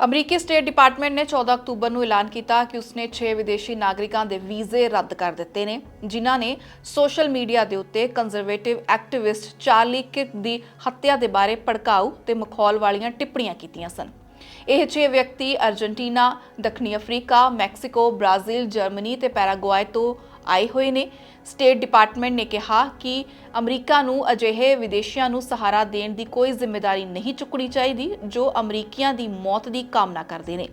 ਅਮਰੀਕੀ state department ਨੇ 14 October ਨੂੰ ਐਲਾਨ ਕੀਤਾ ਕਿ ਉਸਨੇ 6 ਵਿਦੇਸ਼ੀ ਨਾਗਰਿਕਾਂ ਦੇ ਵੀਜ਼ੇ ਰੱਦ ਕਰ ਦਿੱਤੇ ਨੇ, ਜਿਨ੍ਹਾਂ ਨੇ ਸੋਸ਼ਲ ਮੀਡੀਆ ਦੇ ਉੱਤੇ ਕੰਜ਼ਰਵੇਟਿਵ ਐਕਟਿਵਿਸਟ ਚਾਰਲੀ ਕਿਰਕ ਦੀ ਹੱਤਿਆ ਦੇ ਬਾਰੇ ਭੜਕਾਊ ਤੇ ਮਖੌਲ ਵਾਲੀਆਂ ਟਿੱਪਣੀਆਂ ਕੀਤੀਆਂ ਸਨ। ਇਹ 6 ਵਿਅਕਤੀ ਅਰਜنٹੀਨਾ ਦੱਖਣੀ ਅਫਰੀਕਾ, ਮੈਕਸੀਕੋ, ਬ੍ਰਾਜ਼ੀਲ, ਜਰਮਨੀ ਤੇ ਪੈਰਾਗੁਆਏ ਤੋਂ ਆਏ ਹੋਏ ਨੇ। ਸਟੇਟ ਡਿਪਾਰਟਮੈਂਟ ਨੇ ਕਿਹਾ ਕਿ ਅਮਰੀਕਾ ਨੂੰ ਅਜਿਹੇ ਵਿਦੇਸ਼ੀਆਂ ਨੂੰ ਸਹਾਰਾ ਦੇਣ ਦੀ ਕੋਈ ਜ਼ਿੰਮੇਵਾਰੀ ਨਹੀਂ ਚੁੱਕਣੀ ਚਾਹੀਦੀ, ਜੋ ਅਮਰੀਕੀਆਂ ਦੀ ਮੌਤ ਦੀ ਕਾਮਨਾ ਕਰਦੇ ਨੇ।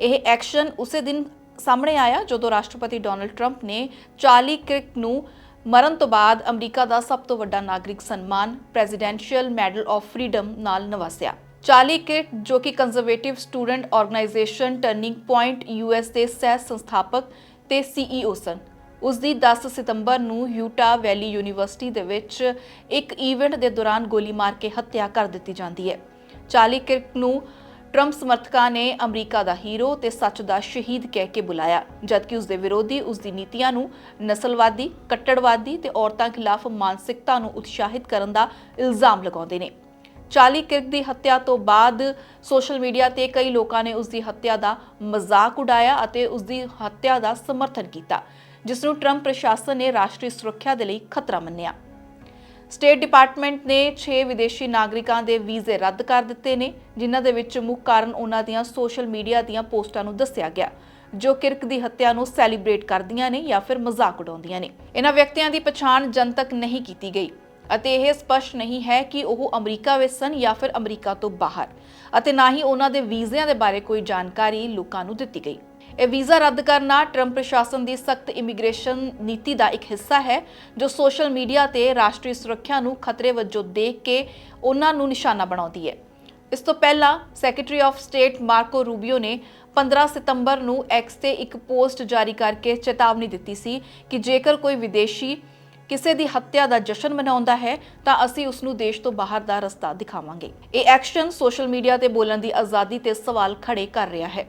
ਇਹ ਐਕਸ਼ਨ ਉਸੇ ਦਿਨ ਸਾਹਮਣੇ ਆਇਆ, ਜਦੋਂ ਰਾਸ਼ਟਰਪਤੀ ਡੋਨਲਡ ਟਰੰਪ ਨੇ ਚਾਰਲੀ ਕਿਰਕ ਨੂੰ ਮਰਨ ਤੋਂ ਬਾਅਦ ਅਮਰੀਕਾ ਦਾ ਸਭ ਤੋਂ ਵੱਡਾ ਨਾਗਰਿਕ ਸਨਮਾਨ ਪ੍ਰੈਜ਼ੀਡੈਂਸ਼ੀਅਲ ਮੈਡਲ ਆਫ ਫਰੀडम ਨਾਲ ਨਵਾਸਿਆ। ਚਾਰਲੀ ਕਿਰਕ, ਜੋ ਕਿ conservative student organisation turning point US ਦੇ ਸਹਿ ਸੰਸਥਾਪਕ ਤੇ ਸੀਈਓ ਸਨ। ਉਸ ਦੀ 10 ਸਤੰਬਰ ਨੂੰ ਯੂਟਾ ਵੈਲੀ ਯੂਨੀਵਰਸਿਟੀ ਦੇ ਵਿੱਚ ਇੱਕ ਈਵੈਂਟ ਦੇ ਦੌਰਾਨ ਗੋਲੀ ਮਾਰ ਕੇ ਹੱਤਿਆ ਕਰ ਦਿੱਤੀ ਜਾਂਦੀ ਹੈ। ਚਾਲੀ ਕਿਰਕ ਨੂੰ ਟਰੰਪ ਸਮਰਥਕਾਂ ਨੇ ਅਮਰੀਕਾ ਦਾ ਹੀਰੋ ਤੇ ਸੱਚ ਦਾ ਸ਼ਹੀਦ ਕਹਿ ਕੇ ਬੁਲਾਇਆ, ਜਦਕਿ ਉਸ ਦੇ ਵਿਰੋਧੀ ਉਸ ਦੀ ਨੀਤੀਆਂ ਨੂੰ ਨਸਲਵਾਦੀ, ਕੱਟੜਵਾਦੀ ਤੇ ਔਰਤਾਂ ਖਿਲਾਫ ਮਾਨਸਿਕਤਾ ਨੂੰ ਉਤਸ਼ਾਹਿਤ ਕਰਨ ਦਾ ਇਲਜ਼ਾਮ ਲਗਾਉਂਦੇ ਨੇ। ਚਾਰਲੀ ਕਿਰਕ ਦੀ ਹੱਤਿਆ ਤੋਂ ਬਾਅਦ ਸੋਸ਼ਲ ਮੀਡੀਆ ਤੇ ਕਈ ਲੋਕਾਂ ਨੇ ਉਸ ਦੀ ਹੱਤਿਆ ਦਾ ਮਜ਼ਾਕ ਉਡਾਇਆ ਅਤੇ ਉਸ ਦੀ ਹੱਤਿਆ ਦਾ ਸਮਰਥਨ ਕੀਤਾ। ਜਿਸ ਨੂੰ ਟਰੰਪ ਪ੍ਰਸ਼ਾਸਨ ਨੇ ਰਾਸ਼ਟਰੀ ਸੁਰੱਖਿਆ ਦੇ ਲਈ ਖਤਰਾ ਮੰਨਿਆ। ਸਟੇਟ ਡਿਪਾਰਟਮੈਂਟ ਨੇ 6 ਵਿਦੇਸ਼ੀ ਨਾਗਰਿਕਾਂ ਦੇ ਵੀਜ਼ੇ ਰੱਦ ਕਰ ਦਿੱਤੇ ਨੇ, ਜਿਨ੍ਹਾਂ ਦੇ ਵਿੱਚ ਮੁੱਖ ਕਾਰਨ ਉਹਨਾਂ ਦੀਆਂ ਸੋਸ਼ਲ ਮੀਡੀਆ ਦੀਆਂ ਪੋਸਟਾਂ ਨੂੰ ਦੱਸਿਆ ਗਿਆ, ਜੋ ਕਿਰਕ ਦੀ ਹੱਤਿਆ ਨੂੰ ਸੈਲੀਬ੍ਰੇਟ ਕਰਦੀਆਂ ਨੇ ਜਾਂ ਫਿਰ ਮਜ਼ਾਕ ਉਡਾਉਂਦੀਆਂ ਨੇ। ਇਹਨਾਂ ਵਿਅਕਤੀਆਂ ਦੀ ਪਛਾਣ ਜਨਤਕ ਨਹੀਂ ਕੀਤੀ ਗਈ ਅਤੇ ਇਹ ਸਪਸ਼ਟ ਨਹੀਂ ਹੈ ਕਿ ਉਹ ਅਮਰੀਕਾ ਵਿੱਚ ਸਨ ਜਾਂ ਫਿਰ ਅਮਰੀਕਾ ਤੋਂ ਬਾਹਰ, ਅਤੇ ਨਾ ਹੀ ਉਹਨਾਂ ਦੇ ਵੀਜ਼ਿਆਂ ਦੇ ਬਾਰੇ ਕੋਈ ਜਾਣਕਾਰੀ ਲੋਕਾਂ ਨੂੰ ਦਿੱਤੀ ਗਈ। ਇਹ ਵੀਜ਼ਾ ਰੱਦ ਕਰਨਾ ਟਰੰਪ ਪ੍ਰਸ਼ਾਸਨ ਦੀ ਸਖਤ ਇਮੀਗ੍ਰੇਸ਼ਨ ਨੀਤੀ ਦਾ ਇੱਕ ਹਿੱਸਾ ਹੈ, ਜੋ ਸੋਸ਼ਲ ਮੀਡੀਆ ਤੇ ਰਾਸ਼ਟਰੀ ਸੁਰੱਖਿਆ ਨੂੰ ਖਤਰੇ ਵਜੋਂ ਦੇਖ ਕੇ ਉਹਨਾਂ ਨੂੰ ਨਿਸ਼ਾਨਾ ਬਣਾਉਂਦੀ ਹੈ। ਇਸ ਤੋਂ ਪਹਿਲਾਂ secretary of state Marco Rubio ਨੇ 15 ਸਤੰਬਰ ਨੂੰ ਐਕਸ ਤੇ ਇੱਕ ਪੋਸਟ ਜਾਰੀ ਕਰਕੇ ਚੇਤਾਵਨੀ ਦਿੱਤੀ ਸੀ ਕਿ ਜੇਕਰ ਕੋਈ ਵਿਦੇਸ਼ੀ ਕਿਸੇ ਦੀ ਹੱਤਿਆ ਦਾ ਜਸ਼ਨ ਮਨਾਉਂਦਾ ਹੈ, ਤਾਂ ਅਸੀਂ ਉਸ ਨੂੰ ਦੇਸ਼ ਤੋਂ ਬਾਹਰ ਦਾ ਰਸਤਾ ਦਿਖਾਵਾਂਗੇ। ਇਹ ਐਕਸ਼ਨ ਸੋਸ਼ਲ ਮੀਡੀਆ ਤੇ ਬੋਲਣ ਦੀ ਆਜ਼ਾਦੀ ਤੇ ਸਵਾਲ ਖੜੇ ਕਰ ਰਿਹਾ ਹੈ।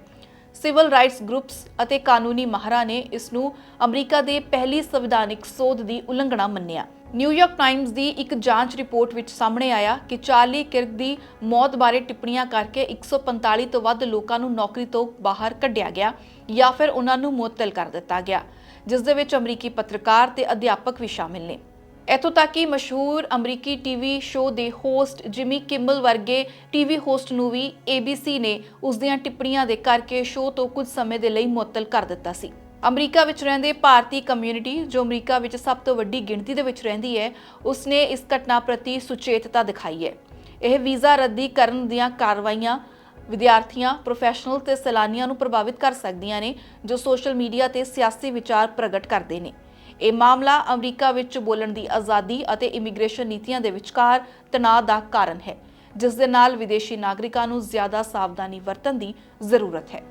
ਸਿਵਲ ਰਾਈਟਸ ਗਰੁੱਪਸ ਅਤੇ ਕਾਨੂੰਨੀ ਮਾਹਰਾਂ ਨੇ ਇਸ ਨੂੰ ਅਮਰੀਕਾ ਦੇ ਪਹਿਲੀ ਸੰਵਿਧਾਨਿਕ ਸੋਧ ਦੀ ਉਲੰਘਣਾ ਮੰਨਿਆ। ਨਿਊਯਾਰਕ ਟਾਈਮਜ਼ ਦੀ ਇੱਕ ਜਾਂਚ ਰਿਪੋਰਟ ਵਿੱਚ ਸਾਹਮਣੇ ਆਇਆ ਕਿ ਚਾਰਲੀ ਕਿਰਕ ਦੀ ਮੌਤ ਬਾਰੇ ਟਿੱਪਣੀਆਂ ਕਰਕੇ 145 ਤੋਂ ਵੱਧ ਲੋਕਾਂ ਨੂੰ ਨੌਕਰੀ ਤੋਂ ਬਾਹਰ ਕੱਢਿਆ ਗਿਆ ਜਾਂ ਫਿਰ ਉਹਨਾਂ ਨੂੰ ਮੁਅੱਤਲ ਕਰ ਦਿੱਤਾ ਗਿਆ, ਜਿਸ ਦੇ ਵਿੱਚ ਅਮਰੀਕੀ ਪੱਤਰਕਾਰ ਤੇ ਅਧਿਆਪਕ ਵੀ ਸ਼ਾਮਿਲ ਨੇ। ਇਥੋਂ ਤੱਕ ਕਿ ਮਸ਼ਹੂਰ ਅਮਰੀਕੀ ਟੀਵੀ ਸ਼ੋਅ ਦੇ ਹੋਸਟ ਜਿਮੀ ਕਿੰਬਲ ਵਰਗੇ ਟੀਵੀ ਹੋਸਟ ਨੂੰ ਵੀ ABC ਨੇ ਉਸ ਦੀਆਂ ਟਿੱਪਣੀਆਂ ਦੇ ਕਰਕੇ ਸ਼ੋਅ ਤੋਂ ਕੁਝ ਸਮੇਂ ਦੇ ਲਈ ਮੁਅੱਤਲ ਕਰ ਦਿੱਤਾ ਸੀ। ਅਮਰੀਕਾ ਵਿੱਚ ਰਹਿੰਦੇ ਭਾਰਤੀ ਕਮਿਊਨਿਟੀ, ਜੋ ਅਮਰੀਕਾ ਵਿੱਚ ਸਭ ਤੋਂ ਵੱਡੀ ਗਿਣਤੀ ਦੇ ਵਿੱਚ ਰਹਿੰਦੀ ਹੈ, ਉਸਨੇ ਇਸ ਘਟਨਾ ਪ੍ਰਤੀ ਸੁਚੇਤਤਾ ਦਿਖਾਈ ਹੈ। ਇਹ ਵੀਜ਼ਾ ਰੱਦੀ ਕਰਨ ਦੀਆਂ ਕਾਰਵਾਈਆਂ ਵਿਦਿਆਰਥੀਆਂ, ਪ੍ਰੋਫੈਸ਼ਨਲ ਤੇ ਸੈਲਾਨੀਆਂ ਨੂੰ ਪ੍ਰਭਾਵਿਤ ਕਰ ਸਕਦੀਆਂ ਨੇ, ਜੋ ਸੋਸ਼ਲ ਮੀਡੀਆ ਤੇ ਸਿਆਸੀ ਵਿਚਾਰ ਪ੍ਰਗਟ ਕਰਦੇ ਨੇ। ਇਹ ਮਾਮਲਾ ਅਮਰੀਕਾ ਵਿੱਚ ਬੋਲਣ ਦੀ ਆਜ਼ਾਦੀ ਅਤੇ ਇਮੀਗ੍ਰੇਸ਼ਨ ਨੀਤੀਆਂ ਦੇ ਵਿਚਕਾਰ ਤਣਾਅ ਦਾ ਕਾਰਨ ਹੈ, ਜਿਸ ਦੇ ਨਾਲ ਵਿਦੇਸ਼ੀ ਨਾਗਰਿਕਾਂ ਨੂੰ ਜ਼ਿਆਦਾ ਸਾਵਧਾਨੀ ਵਰਤਣ ਦੀ ਜ਼ਰੂਰਤ ਹੈ।